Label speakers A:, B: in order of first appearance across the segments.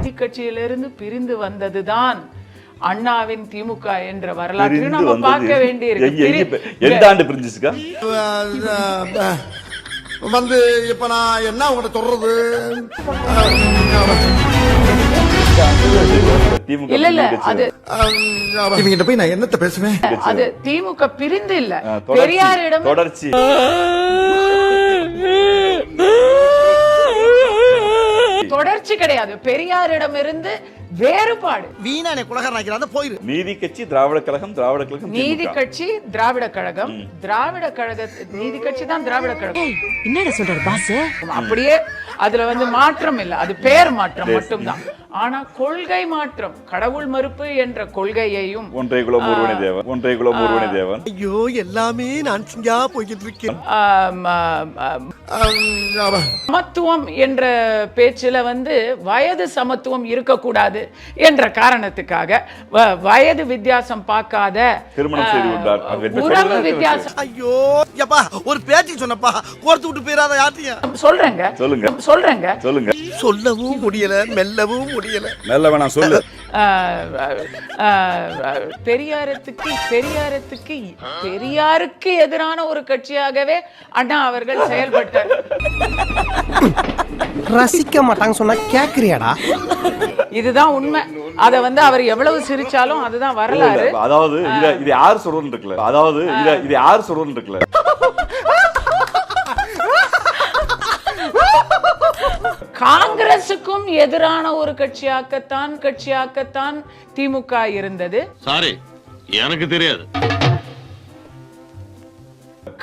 A: நீதி கட்சியிலிருந்து பிரிந்து வந்ததுதான் அண்ணாவின் திமுக என்ற வரலாற்று நம்ம பார்க்க வேண்டியிருக்கு.
B: வந்து இப்ப நான் என்ன உங்கள்ட்ட சொல்றது?
C: திமுக
A: இல்ல இல்ல. அது
B: இவங்கிட்ட போய் நான் என்னத்த பேசுவேன்?
A: அது திமுக பிரிந்து இல்ல. பெரியாரிடம்
C: தொடர்ச்சி.
A: தொடர்ச்சி கிடையாது. பெரியாரிடம் இருந்து வேறுபாடு.
B: வீணா என்னை குலகாரன் ஆக்கிறான் போயிரு.
C: நீதி கட்சி திராவிட கழகம் திராவிட கழகம்
A: நீதி. கட்சி திராவிட கழகம். திராவிட கழக நீதி கட்சி தான் திராவிட கழகம்.
D: என்னடா சொல்றாரு பாஸ்
A: அப்படியே அதுல வந்து மாற்றம் இல்ல. அது பேர் மாற்றம் மட்டும்தான். ஆனா கொள்கை மாற்றம் கடவுள் மறுப்பு என்ற கொள்கையையும்
C: ஒன்றை குலம் ஒருவனை தேவன் ஒன்றை குலம் ஒருவனை தேவன்.
B: ஐயோ எல்லாமே நான் சிங்கா போய்கிட்டு இருக்கேன்
A: சமத்துவம் என்ற பேச்சுல வந்து வயது சமத்துவம் இருக்கக்கூடாது என்ற காரணத்துக்காக வ- வயது வித்தியாசம் பார்க்காத உறவு? வித்தியாசம்.
B: ஐயோ எப்பா ஒரு பேச்சுக்கு சொன்னப்பா கோர்த்து விட்டு போயிடாத யார்ட்டையும்
A: சொல்றேங்க.
C: சொல்லுங்க.
A: சொல்றேங்க.
C: சொல்லுங்க.
B: சொல்லவும் முடியல மெல்லவும் முடியல.
C: நல்ல வேணாம் சொல்லு.
A: பெரியாரத்துக்கு பெரியாரத்துக்கு பெரியாருக்கு எதிரான ஒரு கட்சியாகவே அண்ணா அவர்கள் செயல்பட்டார்.
E: ரசிக்க மாட்டாங்க சொன்னா கேக்குறியாடா?
A: இதுதான் உண்மை. அத வந்து அவர் எவ்வளவு சிரிச்சாலும் அதுதான் வரலாறு.
C: அதாவது இத இது யார் சொல்றதுன்னு இருக்குல்ல. அதாவது இத இது யார் சொல்றதுன்னு இருக்குல்ல.
A: காங்கிரசுக்கும் எதிரான ஒரு கட்சியாக்கத்தான் கட்சியாக்கத்தான் திமுக இருந்தது.
F: சாரி எனக்கு தெரியாது.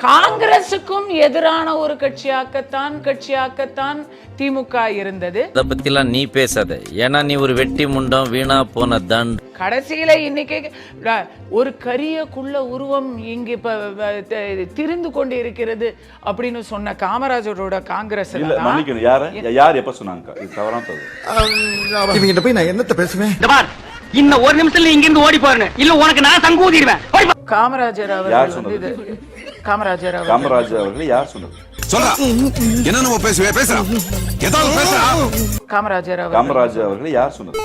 A: காங்கிரசுக்கும் எதிரான ஒரு கட்சியாக்கத்தான் கட்சியாக்கத்தான் திமுக இருந்தது.
G: அத பத்திலாம் நீ பேசாத. ஏன்னா நீ ஒரு வெட்டி முண்டம் வீணா போன தண்ட்
A: கடைசியில இன்னைக்கு ஒரு கரிய குள்ள உருவம் இங்க இப்ப திரிந்து கொண்டு இருக்கிறது அப்படின்னு சொன்ன காமராஜரோட காங்கிரஸ்
C: யார? யார் எப்ப சொன்னாங்க
B: இவங்கிட்ட போய் நான் என்னத்த பேசுவேன்?
H: இந்த பார் இன்னும் ஒரு நிமிஷத்துல இங்க இருந்து ஓடி போறேன் இல்ல உனக்கு நான் சங்கூதிடுவேன்.
A: காமராஜர் அவர்கள் வந்து இது காமராஜர் அவர்கள்
C: யார் சொன்னது?
I: சொல்றா. என்ன நம்ம பேசுவே? பேசுறா. ஏதாவது பேசுறா.
A: காமராஜர் அவர்கள்.
C: காமராஜ் அவர்கள் யார் சொன்னது?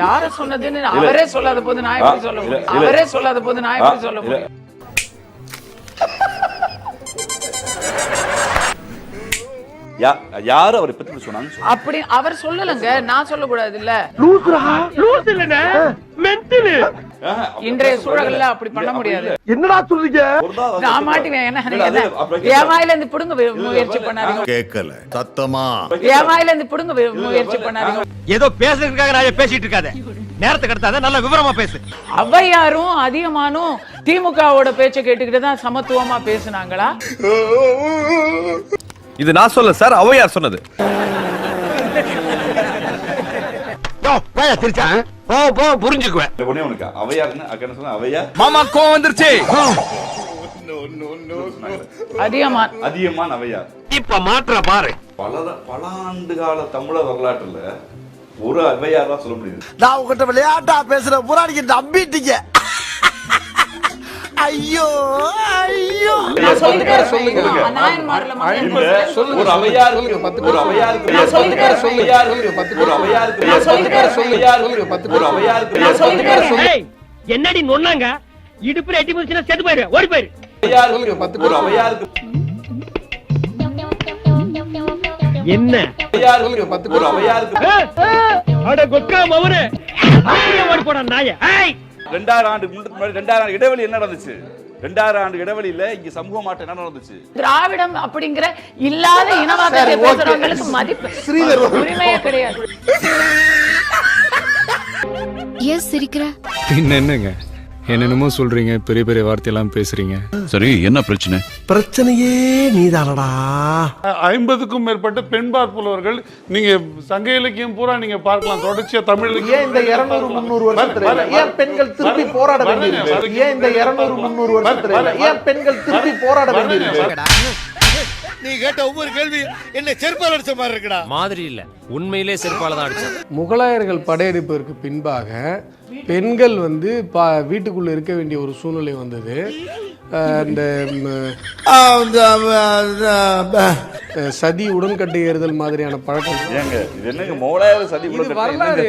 A: யார சொன்னதுன்னு அவரே சொல்லாத போது நான் எப்படி சொல்ல முடியும். அவரே சொல்லாத போது நான் எப்படி சொல்ல. முடியும்?
C: யார் அவரை பத்தி சொல்லுங்க.
A: அப்படி அவர் சொல்லலங்க நான் சொல்லக்கூடாது இல்ல இன்றைய
C: அப்படி
A: சூழல்ல அப்படி பண்ண முடியாது.
B: என்னடா சொல்றீங்க?
A: நான் மாட்டுவேன் என்ன வாயில இருந்து புடுங்க முயற்சி பண்ணாதீங்க.
I: கேட்கல சத்தமா?
A: என் வாயில இருந்து புடுங்க முயற்சி பண்ணாதீங்க.
H: ஏதோ பேசுறதுக்காக நான் பேசிட்டு இருக்காத. நேரத்தை கடத்தாத நல்ல விவரமா பேசு.
A: ஔவையாரும் அதிகமானும் திமுகவோட பேச்சை கேட்டுக்கிட்டு தான் சமத்துவமா பேசுனாங்களா?
J: இது நான் சொல்ல சார் அவையார் சொன்னது?
H: போ போ புரிஞ்சுக்குவேன்.
C: ஒண்ணுக்கா அவையார்னு அக்கா என்ன சொன்னா அவையார்
J: மாமா கோவம் வந்துருச்சு.
A: அதிகமான்.
C: அதிகமான அவையார்
H: இப்ப மாற்ற பாரு.
C: பல பல ஆண்டு கால தமிழர் வரலாற்றுல ஒரு அவையார் தான் சொல்ல முடியுது?
B: நான் உங்ககிட்ட விளையாட்டா பேசுற புறாடிக்கு நம்பிட்டீங்க. ஐயோ ஐயோ.
A: சொல்லுங்க.
C: ஒரு அவையாருக்கு ஒரு அவையாருக்கு
A: நான் சொல்லிட்டே
C: ஒரு அவையாருக்கு
A: நான் சொல்லிட்டே
C: ஒரு அவையாருக்கு
A: சொல்லுங்க
H: என்னடி நொன்னாங்க? இடுப்புல எட்டி முடிச்சுன்னா செத்து போயிரு ஓடி போயிரு.
C: அவையாருக்கு ஒரு அவையாருக்கு
H: என்ன?
C: அவையாருக்கு ஒரு அவையாருக்கு
H: அட கொக்கா மவனே அப்படியே ஓடி போடா நாய. ஏய்
C: ரெண்டாயிரம் ஆண்டு முன்னாடி ரெண்டாயிரம் ஆண்டு இடைவெளி என்ன நடந்துச்சு? ரெண்டாயிரம் ஆண்டு இடைவெளியில இங்க சமூக மாற்றம் என்ன நடந்துச்சு?
A: திராவிடம் அப்படிங்கிற இல்லாத இனவாதத்தை பேசுறவங்களுக்கு மதிப்பு உரிமையே கிடையாது.
D: ஏன் சிரிக்கிற?
J: பின்ன என்னங்க? என்னென்னமோ சொல்றீங்க பெரிய பெரிய வார்த்தையெல்லாம் பேசுறீங்க.
I: சரி என்ன பிரச்சனை?
B: பிரச்சனையே நீதானடா.
K: ஐம்பதுக்கும் மேற்பட்ட பெண்பார் புலவர்கள் நீங்க சங்க இலக்கியம் பூரா நீங்க பார்க்கலாம் தொடர்ச்சியா தமிழ்
E: ஏன் இந்த இருநூறு முந்நூறு வருஷத்துல ஏன் பெண்கள் திருப்பி போராட வேண்டியிருக்கு ஏன் இந்த இருநூறு முந்நூறு வருஷத்துல ஏன் பெண்கள் திருப்பி போராட வேண்டியிருக்கு
B: நீ கேட்ட ஒவ்வொரு கேள்வி என்ன செருப்பால் அடிச்ச மாதிரி இருக்குடா.
G: மாதிரி இல்ல. உண்மையிலே செருப்பால தான் அடிச்சேன்.
J: முகலாயர்கள் படையெடுப்பதற்கு பின்பாக பெண்கள் வந்து பா வீட்டுக்குள்ள இருக்க வேண்டிய ஒரு சூழ்நிலை வந்தது. இந்த சதி உடன்கட்டை ஏறுதல் மாதிரியான பழக்கம்.
C: ஏங்க இது
J: வரலாறு.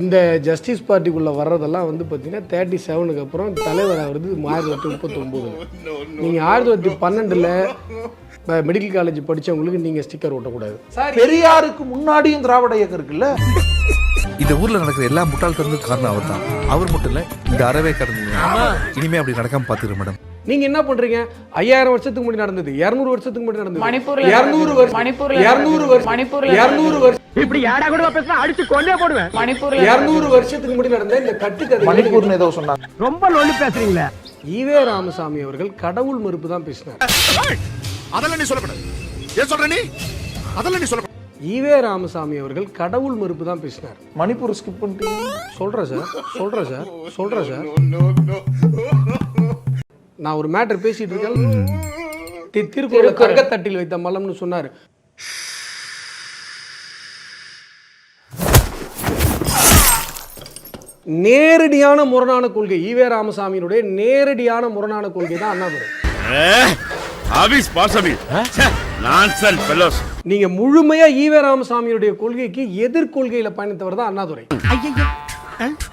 J: இந்த ஜஸ்டிஸ் பார்ட்டிக்குள்ள வர்றதெல்லாம் வந்து பார்த்தீங்கன்னா தேர்ட்டி செவனுக்கு அப்புறம் தலைவர் ஆகுறது ஆயிரத்தி தொள்ளாயிரத்தி முப்பத்தொம்போதுல. நீங்கள் ஆயிரத்தி தொள்ளாயிரத்தி பன்னெண்டில் மெடிக்கல் காலேஜ் படிச்சவங்களுக்கு நீங்கள் ஸ்டிக்கர் ஒட்டக்கூடாது.
E: பெரியாருக்கு முன்னாடியும் திராவிட இயக்கம் இருக்குல்ல?
B: இந்த ஊர்ல நடக்கிற எல்லா முட்டாள்தனத்துக்கும் காரணம் அவர் தான் அவர் மட்டும் இல்ல இந்த அறவே கடந்து. இனிமே அப்படி நடக்காம பாத்துக்கிறேன் மேடம்.
J: நீங்க என்ன பண்றீங்க? ஐயாயிரம் வருஷத்துக்கு முன்னாடி நடந்தது இருநூறு வருஷத்துக்கு முன்னாடி நடந்தது.
A: மணிப்பூர்ல
J: இருநூறு. வருஷம்
A: மணிப்பூர்ல
J: இருநூறு. வருஷம்
A: மணிப்பூர்ல
J: இருநூறு. வருஷம்
H: இப்படி ஏடா கூட பேசினா அடிச்சு கொண்டே போடுவேன்.
A: மணிப்பூர்ல
J: இருநூறு வருஷத்துக்கு முன்னாடி நடந்த இந்த கட்டுக்கதை
E: மணிப்பூர்னு ஏதோ சொன்னாங்க.
H: ரொம்ப லொல்லி பேசுறீங்களே.
J: ஈவே ராமசாமி அவர்கள் கடவுள் மறுப்பு தான் பேசினார்.
B: அதெல்லாம் நீ சொல்லக்கூடாது. ஏன் சொல்ற நீ? அதெல்லாம் நீ சொல்லக்கூடாது.
J: ஈவே ராமசாமி அவர்கள் கடவுள் மறுப்பு தான் பேசினார்.
E: மணிப்பூர் ஸ்கிப் பண்ணிட்டீங்க.
J: சொல்றேன் சார் சொல்றேன் சார் சொல்றேன் சார். நான் ஒரு மேட்டர் பேசிட்டு இருக்கேன். தி- திருக்குறள் தங்கத்தட்டில் வைத்த மலம்னு சொன்னார். நேரடியான முரணான கொள்கை ஈவே ராமசாமியினுடைய நேரடியான முரணான கொள்கை தான் அண்ணாதுரை. நீங்க முழுமையா ஈவே ராமசாமியுடைய கொள்கைக்கு எதிர்கொள்கையில பயணித்தவர் தான் அண்ணாதுரை.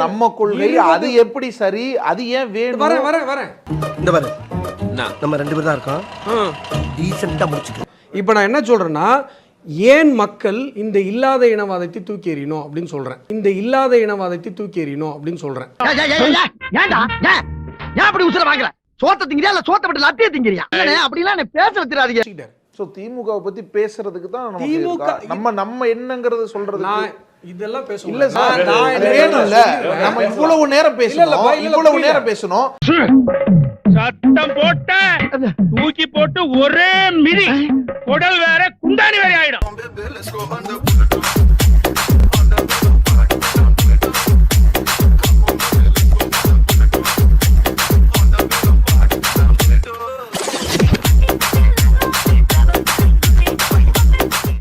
E: நம்ம கொள்கை அது எப்படி சரி? அது ஏன் வேணும்?
J: வரேன் வரேன் வரேன்.
B: இந்த பாரு. நம்ம ரெண்டு பேர் தான் இருக்கோம். டீசெண்டா முடிச்சுக்க
J: இப்போ நான் என்ன சொல்றேன்னா ஏன் மக்கள் இந்த இல்லாத இனவாதத்தை தூக்கி எறியணும் அப்படின்னு சொல்றேன். இந்த இல்லாத இனவாதத்தை தூக்கி எறியணும் அப்படின்னு சொல்றேன்.
H: ஏன் அப்படி உசுர வாங்குற? சோத்த திங்கிறியா இல்ல சோத்த விட்டு லத்திய திங்கிறியா? அப்படிலாம் என்ன பேச வச்சிடாதீங்க.
E: சோ திமுகவை பத்தி பேசுறதுக்கு தான்
J: திமுக?
E: நம்ம நம்ம என்னங்கறது சொல்றது
J: நான் இதெல்லாம் பேச
E: இல்ல சார் நான்
J: என்ன
E: வேணும்ல. நம்ம இவ்வளவு நேரம்
J: இல்ல, இல்ல,
E: பேசணும்.
J: இல்ல,
E: இவ்வளவு. நேரம் பேசணும்.
H: சத்தம் போட்ட தூக்கி போட்டு ஒரே மிதி. குடல் வேற குண்டானி வேற ஆயிடும்.